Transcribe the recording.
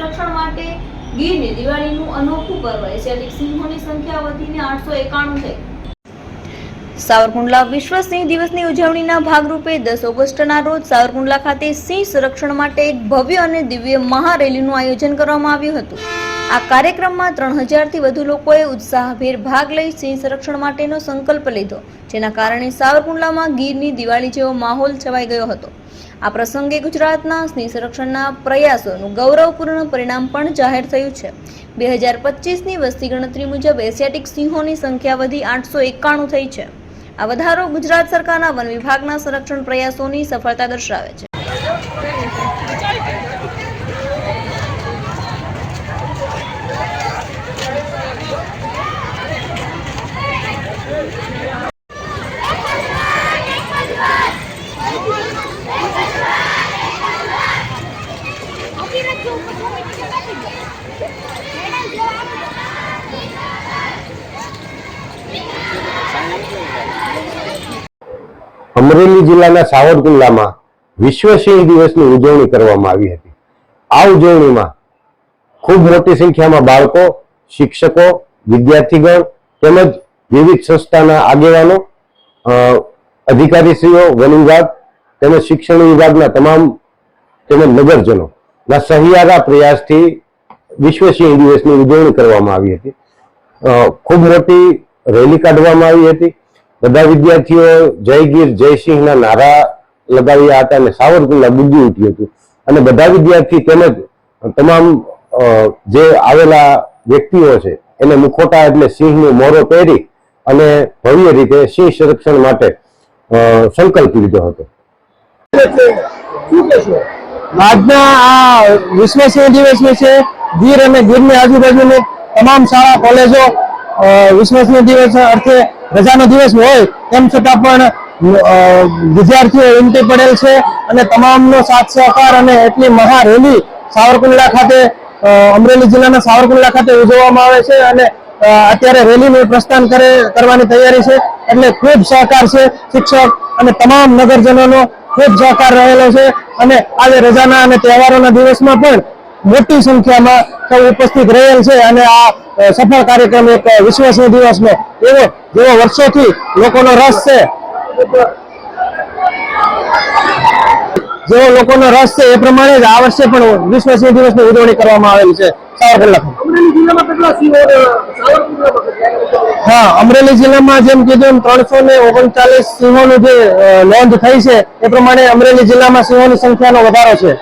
સંરક્ષણ માટે ગીરને દિવાળીનું અનોખું પર્વ. એશિયાટિક સિંહોની સંખ્યા વધીને આઠસો એકાણું થઈ. સાવરકુંડલા વિશ્વ સિંહ દિવસની ઉજવણીના ભાગરૂપે દસ ઓગસ્ટના રોજ સાવરકુંડલા ખાતે સિંહ સંરક્ષણ માટે એક ભવ્ય અને દિવ્ય મહારેલીનું આયોજન કરવામાં આવ્યું હતું. આ કાર્યક્રમમાં ત્રણ હજારથી વધુ લોકોએ ઉત્સાહભેર ભાગ લઈ સિંહ સંરક્ષણ માટેનો સંકલ્પ લીધો, જેના કારણે સાવરકુંડલામાં ગીરની દિવાળી જેવો માહોલ છવાઈ ગયો હતો. આ પ્રસંગે ગુજરાતના સિંહ સંરક્ષણના પ્રયાસોનું ગૌરવપૂર્ણ પરિણામ પણ જાહેર થયું છે. બે હજાર પચીસની વસ્તી ગણતરી મુજબ એશિયાટિક સિંહોની સંખ્યા વધી આઠસો એકાણું થઈ છે. આ વધારો ગુજરાત સરકારના વન વિભાગના સંરક્ષણ પ્રયાસોની સફળતા દર્શાવે છે. અમરેલી જિલ્લાના સાવરકુંડલામાં વિશ્વ સિંહ દિવસની ઉજવણી કરવામાં આવી હતી. આ ઉજવણીમાં ખૂબ મોટી સંખ્યામાં બાળકો, શિક્ષકો, વિદ્યાર્થીગણ તેમજ વિવિધ સંસ્થાના આગેવાનો અધિકારીશ્રીઓ વન વિભાગ તેમજ શિક્ષણ વિભાગના તમામ તેમજ નગરજનો ના, સહિયારા પ્રયાસથી વિશ્વ સિંહ દિવસની ઉજવણી કરવામાં આવી હતી. ખૂબ મોટી રેલી કાઢવામાં આવી હતી. બધા વિદ્યાર્થીઓ જય ગીર જય સિંહના નારા લગાવ્યા હતા અને સાવરકુંડલા ગુંજી ઉઠ્યું હતું. અને બધા વિદ્યાર્થી તેમજ તમામ જે આવેલા વ્યક્તિઓ છે, એને મુખોટા એટલે સિંહનું મોરો પહેરી અને ભવ્ય રીતે સિંહ સંરક્ષણ માટે સંકલ્પ લીધો હતો. આજના આ વિશ્વસિંહ દિવસની છે. ગીર અને ગીરની આજુબાજુની તમામ શાળા, કોલેજો વિશ્વસિંહ દિવસ અર્થે રજાનો દિવસ હોય, તેમ છતાં પણ વિદ્યાર્થીઓ ઉમટી પડેલ છે અને તમામનો સાથ, સહકાર અને એટલી મહા રેલી સાવરકુંડલા ખાતે અમરેલી જિલ્લાના સાવરકુંડલા ખાતે ઉજવવામાં આવે છે અને અત્યારે રેલીનું પ્રસ્થાન કરે, કરવાની તૈયારી છે. એટલે ખૂબ સહકાર છે શિક્ષક અને તમામ નગરજનોનો ખૂબ જાકાર રહેલો છે અને આજે રજાના અને તહેવારોના દિવસમાં પણ મોટી સંખ્યામાં સૌ ઉપસ્થિત રહેલ છે અને આ સફળ કાર્યક્રમ એક વિશ્વ દિવસ દિવસનો એવો જેવો વર્ષોથી લોકોનો રસ છે. જેવો લોકોનો રસ છે એ પ્રમાણે જ આ વર્ષે પણ વિશ્વ સિંહ દિવસની ઉજવણી કરવામાં આવેલી છે સાવરકુંડલા હા અમરેલી જિલ્લામાં જેમ કીધું એમ ત્રણસો ને ઓગણચાલીસ સિંહોનું જે નોંધ થઈ છે એ પ્રમાણે અમરેલી જિલ્લામાં સિંહોની સંખ્યાનો વધારો છે.